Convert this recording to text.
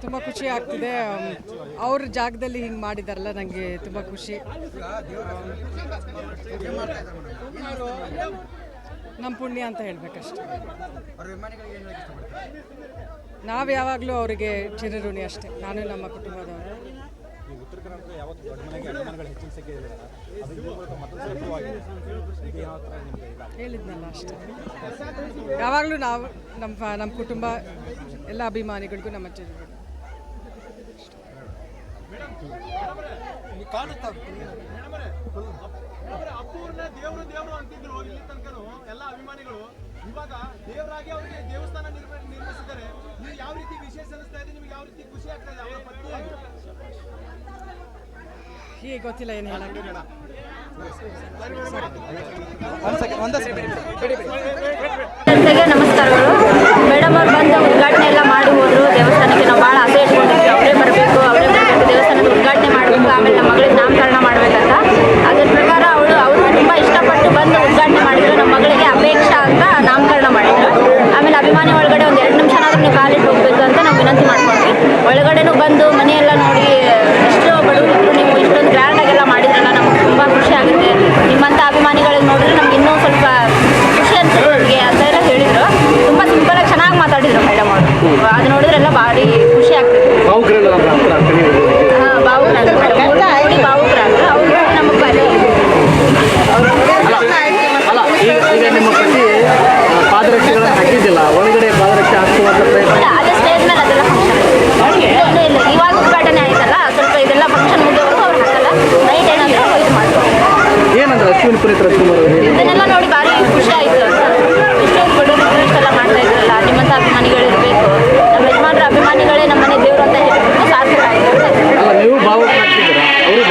ತುಂಬ ಖುಷಿ ಆಗ್ತಿದೆ. ಅವ್ರ ಜಾಗದಲ್ಲಿ ಹಿಂಗೆ ಮಾಡಿದಾರಲ್ಲ ನನಗೆ ತುಂಬ ಖುಷಿ. ನಮ್ಮ ಪುಣ್ಯ ಅಂತ ಹೇಳ್ಬೇಕಷ್ಟೆ. ನಾವು ಯಾವಾಗಲೂ ಅವರಿಗೆ ಚಿರಋಣಿ ಅಷ್ಟೇ. ನಾನು ನಮ್ಮ ಕುಟುಂಬದವರು. ಹೇಳಿದ್ನಲ್ಲ ಅಷ್ಟೇ. ಯಾವಾಗಲೂ ನಾವು, ನಮ್ಮ ನಮ್ಮ ಕುಟುಂಬ, ಎಲ್ಲ ಅಭಿಮಾನಿಗಳಿಗೂ ನಮ್ಮ ಚಿರಋಣಿ. ಅಪ್ಪೂರ್ನ ದೇವರು ದೇವರು ಅಂತಿದ್ರು ಇಲ್ಲಿ ತನಕನು ಎಲ್ಲ ಅಭಿಮಾನಿಗಳು ಇವಾಗ ದೇವರಾಗಿ ಅವರಿಗೆ ದೇವಸ್ಥಾನ ನಿರ್ಮ- ನಿರ್ಮಿಸಿದ್ದಾರೆ ನೀವು ಯಾವ ರೀತಿ ವಿಶೇಷ ಅನಿಸ್ತಾ ಇದೆ ನಿಮ್ಗೆ ಯಾವ ರೀತಿ ಖುಷಿ ಆಗ್ತಾ ಇದೆ ಅವರ ಪತ್ನಿ ಹೀಗೆ ಗೊತ್ತಿಲ್ಲ ಏನು ಹೇಳಕ್ಕೆ ನಮಸ್ಕಾರಗಳು ಕಾಲಿಟ್ಟು ಹೋಗ್ಬೇಕು ಅಂತ ನಾವು ವಿನಂತಿ ಮಾಡ್ಕೊಂಡ್ವಿ. ಒಳಗಡೆನೂ ಬಂದು ಮನೆಯೆಲ್ಲ ನೋಡಿ ಎಷ್ಟು ಬಡವರು ನೀವು ಇಷ್ಟೊಂದು ಗ್ರ್ಯಾಂಡಾಗೆಲ್ಲ ಮಾಡಿದ್ರಲ್ಲ ನಮ್ಗೆ ತುಂಬ ಖುಷಿ ಆಗುತ್ತೆ. ನಿಮ್ಮಂಥ ಅಭಿಮಾನಿಗಳಿಗೆ ನೋಡಿದ್ರೆ ನಮ್ಗೆ ಇನ್ನೂ ಸ್ವಲ್ಪ ಖುಷಿ ಅನ್ಸುತ್ತೆ ನಮಗೆ ಅಂತ ಎಲ್ಲ ಹೇಳಿದ್ರು. ತುಂಬ ಸಿಂಪಲ್ ಆಗಿ ಚೆನ್ನಾಗಿ ಮಾತಾಡಿದ್ರು ಮೇಡಮ್ ಅವರು. ಅದು ನೋಡಿದ್ರೆಲ್ಲ ಭಾರಿ ಖುಷಿ ಆಗ್ತದೆ ಹಾಂ ಮೇಡಮ್ ಅವರು ನಮಗೆ ಭಾರಿ ಅಲ್ಲ ಈಗ ಈಗ ನಿಮ್ಮ ಪತಿ ಪಾದರಕ್ಷೆಗಳನ್ನು ಹಾಕಿದ್ದಿಲ್ಲ ಅಶ್ವಿನಿ ಪುನೀತ್ ರಾಜ್ಕುಮಾರ್ ಅವರು ಇದನ್ನೆಲ್ಲ ನೋಡಿ ಭಾರಿ ಖುಷಿ ಆಯಿತು. ಇಷ್ಟೊಂದು ಬಡವರು ಇಷ್ಟೆಲ್ಲ ಮಾಡ್ತಾ ಇದ್ರಲ್ಲ ನಿಮ್ಮಂಥ ಅಭಿಮಾನಿಗಳು ಇರಬೇಕು. ನಮ್ಮ ಯಜಮಾನ್ರ ಅಭಿಮಾನಿಗಳೇ ನಮ್ಮನೆ ದೇವರು ಅಂತ ಹೇಳಿದ್ರು ಸಾರ್ಥಕ ಆಯಿತು. ಅಂತ ಅಲ್ಲ ನೀವು ಭಾವಕರಾಗ್ತಿದ್ದೀರಾ ಅವರು